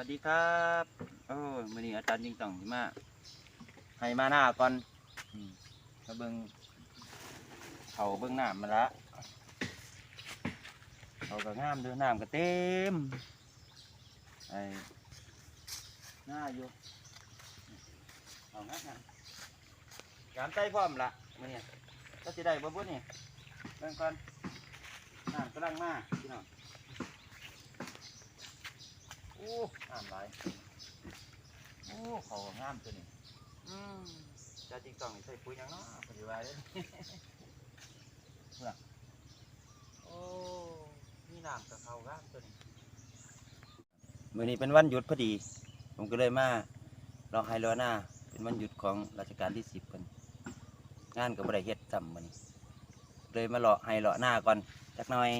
วัสดีครับโอ้ยมื้อนี้อาจารย์ยิงต่องที่มาให้มาหน้าก่อนมาเบิ่งเขาเบิ่งน้ำมาละเขาก็งามด้อน้ำก็เต็มไอ้หน้าอยู่เอางัดงามยามใจพร้อมละมือนี้ก็สิได้บ่บุนี่เบิ่งก่อนน้ำกำลังมาพี่น้อง โอ้งามหลายโอ้เขาก็งามตัวนี้อืมจะจริงต้องใส่ปุ๋ยหยังเนาะปฏิวัติเลยเพื่อโอ้มีน้ำกับเขางามตัวนี้มื้อนี้เป็นวันหยุดพอดี ผมก็เลยมาเราไฮโลหน้า เป็นวันหยุดของราชการที่สิบเพิ่นงานก็บ่ได้เฮ็ดซ้ำมื้อนี้ เลยมาเลาะไฮเลาะหน้าก่อนจักหน่อย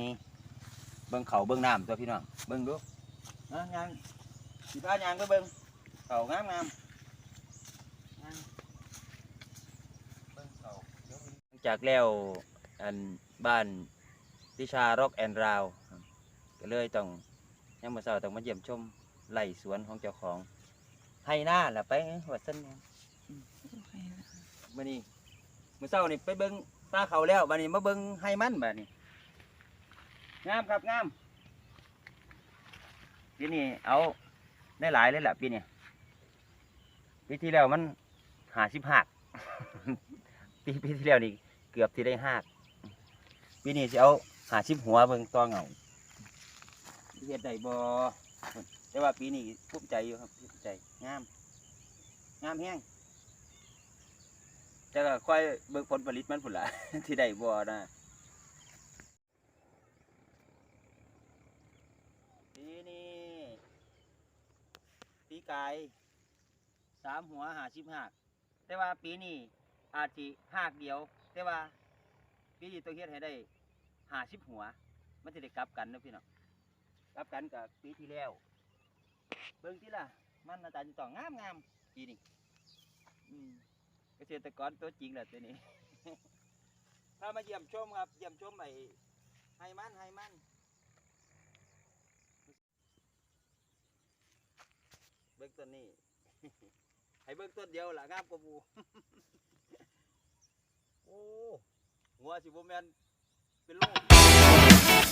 เบิ่งเขาเบิ่งน้ำตัวพี่น้องเบิ่งดูนะยาง สีผ้ายางก็เบิ้งเขางามงามยางเบิ้งเขาเดี๋ยวหลังจากแล้วอันบ้านวิชาร็อกแอนด์ราวก็เลยต้องยังมาเช้าต้องมาเยี่ยมชมไร่สวนของเจ้าของให้หน้าละไปวัดเส้นเนี่ยมื่อนี้มื่อเช้านี่ไปเบิ้งปลาเขาแล้วบัดนี้มาเบิ้งให้มันบัดนี้งามครับงามปีนี้เอา ได้หลายเลยแหละปีนี้ปีที่แล้วมันหาสิบหักปีปีที่แล้วนี่เกือบที่ได้หักปีนี้จะเอาหาสิบหัวเบิ่งต่อเงาเฮ็ดได้บ่แต่ว่าปีนี้ภูมิใจอยู่ครับภูมิใจงามงามแห้งแต่ก็ค่อยเบิ่งผลผลิตมันพุ่นละที่ได้บ่นะปีนี้ กายสามหัวหาชิบหักแต่ว่าปีนี้อาจจะหักเดียว แต่ว่าปีนี้ต้องเฮ็ดให้ได้หาชิบหัว มันจะได้กลับกันนะพี่น้องกลับกันกับปีที่แล้ว เบิ่งที่ล่ะ มันหน้าตาจะต้องงามงามๆปีนี้เกษตรกรตัวจริงแหละตัวนี้ถ้ามาเยี่ยมชมครับ เยี่ยมชมไอ้ไฮมันไฮมัน บิ้งต้นนี้ ให้เบิ้งต้นเดียวล่ะงามกว่าหมูโอ้หัวสิบแมนเป็นโลก